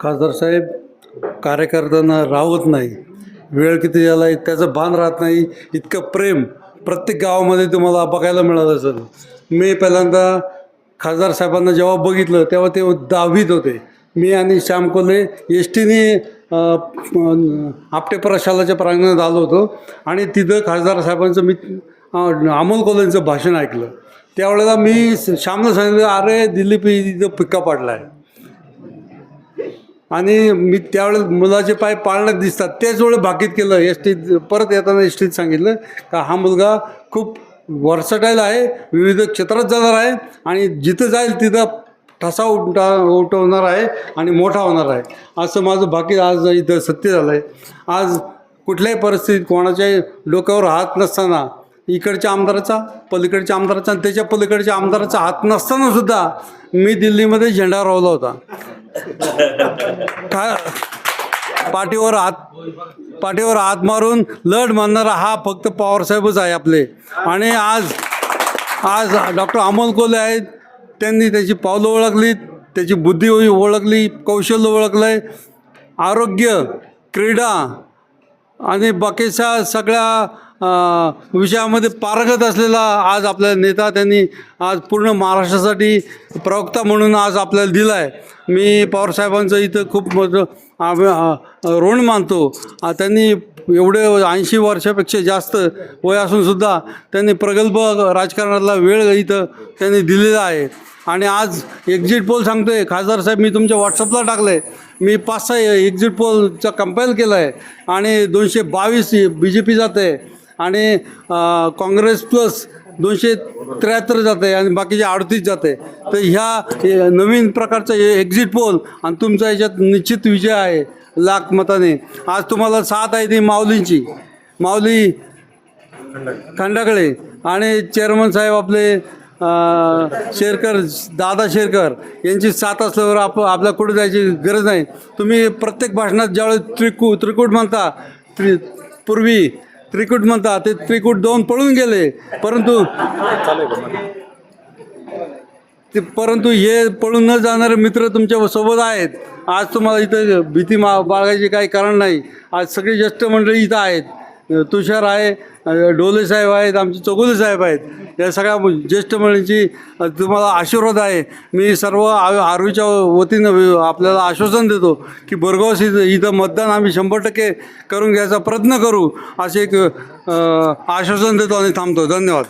खासदार साहेब कार्यकर्त्यांना राहत नाही. वेळ किती झाला आहे त्याचं भान राहत नाही इतकं प्रेम प्रत्येक गावामध्ये तुम्हाला बघायला मिळालं असेल. मी पहिल्यांदा खासदार साहेबांना जेव्हा बघितलं तेव्हा ते दहावीत होते. मी आणि श्याम कोल्हे एस टीने आपटे प्रशालाच्या प्रांगणात आलो होतो आणि तिथं खासदार साहेबांचं मी अमोल कोल्हेंचं भाषण ऐकलं. त्यावेळेला मी श्यामला सांगितलं अरे दिलीप इथं पिक्का पाडला आहे आणि मी त्यावेळेस मुलाचे पाय पाळण्यात दिसतात. त्याच वेळेस भाकीत केलं. एस टीत परत येताना एस टीत सांगितलं का हा मुलगा खूप वर्सटाईल आहे विविध क्षेत्रात जाणार आहे आणि जिथं जाईल तिथं ठसा उलटा उठवणार आहे आणि मोठा होणार आहे. असं माझं बाकी आज इथं सत्य झालं आहे आज कुठल्याही परिस्थितीत कोणाच्याही डोक्यावर हात नसताना इकडच्या आमदाराचा पलीकडच्या आमदाराचा आणि त्याच्या पलीकडच्या आमदाराचा हात नसताना सुद्धा मी दिल्लीमध्ये झेंडा रोवला होता. काय? पाठीवर हात पाठीवर हात मारून लढ मानणारा हा फक्त पवारसाहेबच आहे आपले. आणि आज आज डॉक्टर अमोल कोले आहेत. त्यांनी त्याची पावलं ओळखली त्याची बुद्धी ओळखली कौशल्य ओळखलं आहे आरोग्य क्रीडा आणि बाकीच्या सगळ्या विषयामध्ये पारंगत असलेला आज आपला नेता त्यांनी आज पूर्ण महाराष्ट्रासाठी प्रवक्ता म्हणून आज आपल्याला दिला आहे मी पवारसाहेबांचं इथं खूप मोठं ऋण मानतो. त्यांनी एवढे ऐंशी वर्षापेक्षा जास्त वय असूनसुद्धा त्यांनी प्रगल्भ राजकारणातला वेळ इथं त्यांनी दिलेला आहे. आणि आज एक्झिट पोल सांगतोय. खासदार साहेब मी तुमच्या व्हॉट्सअपला टाकलं आहे मी पाच सहा एक्झिट पोलचा कंपाईल केला आहे आणि दोनशे बावीस बी जे पी जात आहे आणि काँग्रेस प्लस दोनशे त्र्याहत्तर जात आहे आणि बाकीचे अडतीस जात आहे तर ह्या हे नवीन प्रकारचं हे एक्झिट पोल आणि तुमचा याच्यात निश्चित विजय आहे लाख मताने. आज तुम्हाला साथ आहे ती माऊलींची. माऊली खंडाकडे. आणि चेअरमन साहेब आपले शेरकर दादा शेरकर यांची साथ असल्यावर आप आपल्या कुठे जायची गरज नाही. तुम्ही प्रत्येक भाषणात ज्यावेळेस त्रिकू त्रिकूट म्हणता त्रि पूर्वी त्रिकूट म्हणतात ते त्रिकूट दोन पळून गेले परंतु ते परंतु हे पळून न जाणारे मित्र तुमच्यासोबत आहेत. आज तुम्हाला इथं भीती मा बाळगायची काही कारण नाही. आज सगळी ज्येष्ठ मंडळी इथं आहेत. तुषार आहे डोले साहेब आहेत आमचे चौगुले साहेब आहेत. या सगळ्या ज्येष्ठ मंडळींची तुम्हाला आशीर्वाद आहे. मी सर्व आ- आर्वीच्या वतीनं आपल्याला आश्वासन देतो की बोरगाव इथं इथं मतदान आम्ही शंभर टक्के करून घ्यायचा प्रयत्न करू असे एक आश्वासन देतो आणि थांबतो. धन्यवाद.